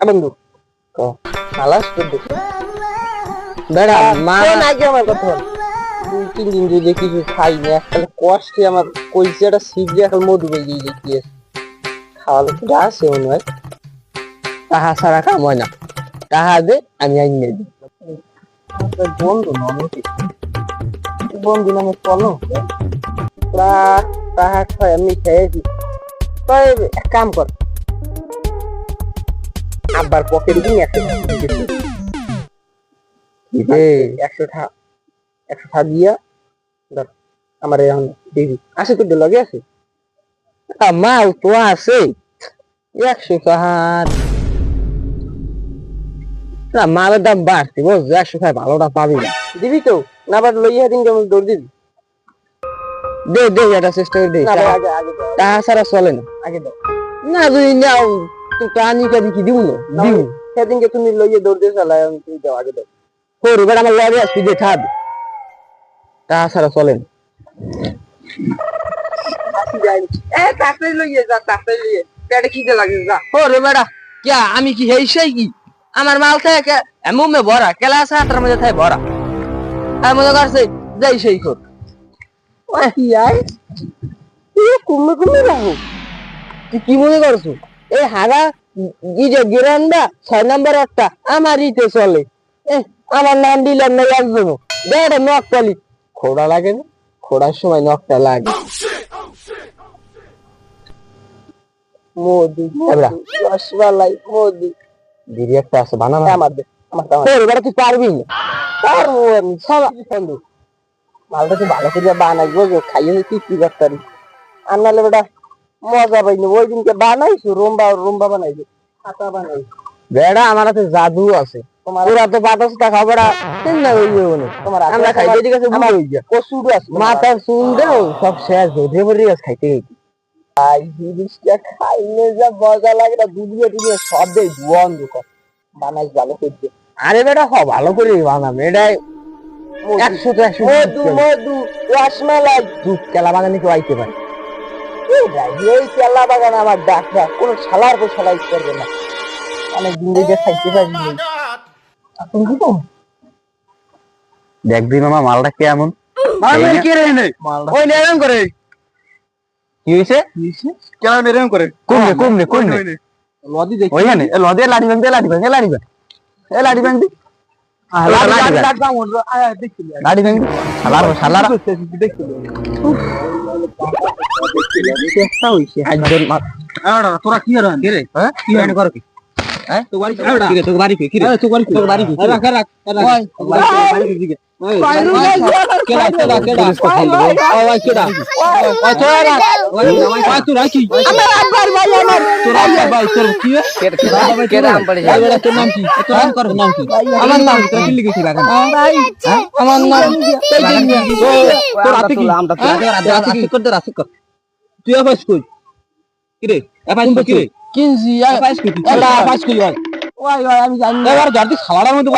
বন্ধু। ক। খালাস তোর বেড়া মা। আগে আমার কথা বল। দুই তিন দিন যদি কিছু খাই না একটা কষ্টে আমার কলসিয়াটা সিপ দিয়ে এখন মধু বেরিয়ে যেতে খাওয়ালে তো আছে মনে হয়। তাহা কাম হয় না। তাহা দে আমি আইনে দিই বন্ধু নয় বন্ধু নামে চলো তা তাহা খাই আমি খেয়েছি তাই এক কাম কর। আব্বার পকেটে দিয়ে একশো একশো টাকা একশো দিয়া ধর আমার এখন দিবি আছে তোর লগে আছে মাল তো আছে একশো না মালের দাম বাড়ছে একশো ভালোটা পাবি না। দিবি তো? না আবার লইয়া দিন কেমন দৌড় দিবি? দে দে এটা চেষ্টা করে দে। তাহা ছাড়া চলে না। আগে দাও না যদি নাও তো টানি কাদি কি দিব না না, দিব সেদিনকে তুমি লইয়া দৌড় দিয়ে চালাই আমি আগে দাও তোর এবার আমার লগে আসবি যে খাবি ছাড়া কি হেই সেই কি আমার মাল থাকে মুখ মে ভরা কেলা সাতটার মধ্যে থাকে ভরা আর মনে করছে যাই সেই কর কি আয় তুই কুমে কুমে রাখো তুই কি মনে করছ এই হাগা ই যে গিরান্ডা ছয় নম্বর একটা আমার ইতে চলে। আমার নাম দিলাম না একজন দেড় নখ পালি। খোড়া লাগে না? খোড়ার সময় নখটা লাগে। মোদি। রসমালাই মোদি। দিদি একটা আছে বানানা আমার দে আমার তুই পারবি না। পারব আমি বন্ধু। মালটা তুই ভালো করে বানাই বুঝো খাইয়ে নি কি আর নাহলে বেটা মজা পাইনি। ওই দিনকে বানাইছো রুম্বা রুম্বা বানাইছো খাতা বানাইছো। বেড়া আমার হাতে জাদু আছে। তোমার তো বাতাস টা খাবার না ওই জন্য তোমার আমরা খাই ঠিক আছে আমার হই যা কসুরও আছে তোমার চুল দেও সব শেষ হয়ে ভরে গেছে খাইতে খাইতে ভাই জিনিসটা খাইলে যা মজা লাগে না দুনিয়া দুনিয়া সব দেয় বন্ধ কর বানাই ভালো আরে বেটা হ ভালো করে বানাবে এটাই একশো তো একশো মধু মধু রসমালাই। দুধ কেলা বাগানে কেউ আইতে পারে। এই কেলা বাগান আমার দেখি ওইখানে লাড়ি ভাঙ দে লাড়ি ভাঙ এ লাড়ি ভাঙ এ লাড়ি ভাঙ দি লাড়ি ভাঙ লাড়ি শালার শালার চেষ্টা হইছে একজন তোরা কি রে হ্যাঁ কি কি হ্যাঁ তো বাড়ি কি তো বাড়ি কি তো বাড়ি তো বাড়ি কি রাখ রাখ রাখি কি কর আমার নাম কর কর? তুই আবাস কই কি রে আবাস কি কিনছি আবাস কি এটা আবাস কি ভাই ওই ওই আমি জানি এবার গাড়ি খাওয়ার মধ্যে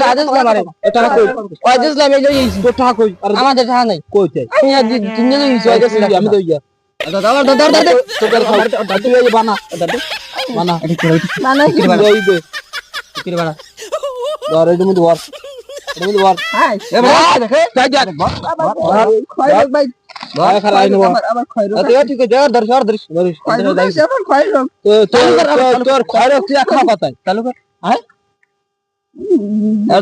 রাজেশ লামারে এটা কই রাজেশ লামে যাই তো টাকা কই? আর আমাদের টাকা নাই। কই আমি তো ইয়া। দেখে। ভাই ভাই খালা আইনো আবার খয়রক আতে ঠিক আছে ধর ধর ধর ধর খয়রক আছে আবার খয়রক তো তোর তোর খয়রক তুই খাওয়া কথা চালু কর হ্যাঁ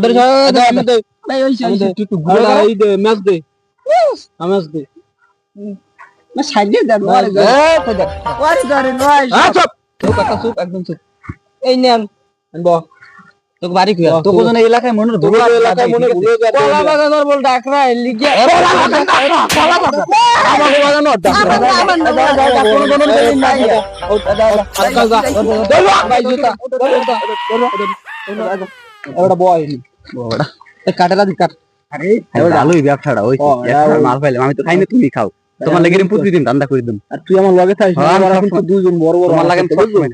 ধর ধর আমি দে ভাই ওই আমি দে একটু ঘুরে এই দে ম্যাচ দে ম্যাচ দে না সাইডে দেন এ তো দে ওরে ধরে নয় হ্যাঁ চুপ তো কথা চুপ একদম চুপ এই নেন আনব তোকে বাড়ি কি তো কোন এলাকায় মনে ধুলো এলাকায় মনে ভুলে যাবে কলা বাগানোর বল ডাকরা লিগে কলা বাগান আমার বাগান ডাক আমার নাম কোন কোন নাই ও দাদা আজকাল যা দলো ভাই জুতা ওটা বয় ওটা কাটেলা দি কাট আরে ভালোই ব্যবসাটা ওই মাল পাইলাম আমি তো খাই না তুমি খাও তোমার হ্যাঁ, লাগে প্রতিদিন করে দিন। আর তুই আমার লগে থাকিস কিন্তু হ্যাঁ, দুইজন বড় বড় লাগে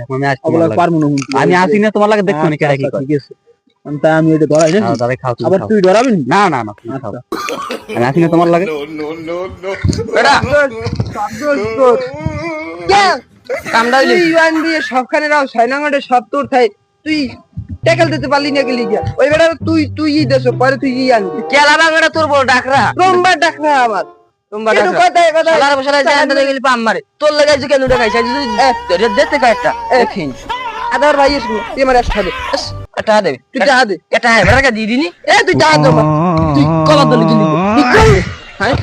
আমি আসি পারমু না আমি আসি না তোমার লাগে দেখো নি আচ্ছা, কি আচ্ছা, ঠিক আছে। আমি এটা ধরাই হ্যাঁ, খাও আবার তুই ধরাবি না? না না আচ্ছা। আমি আসি না তোমার লাগে সব তোর থাই। তুই দিতে পারলি না গেলি ওই তুই তুই ই পরে তুই ই আনবি। তোর বড় ডাকরা। ডাকরা আমার। আদার ভাই এমারে আসবে এটা দে। তুই যা দে। এটা এমারে কা দিদিনি এ তুই যা দে। তুই কলা দলি দিলি হ্যাঁ?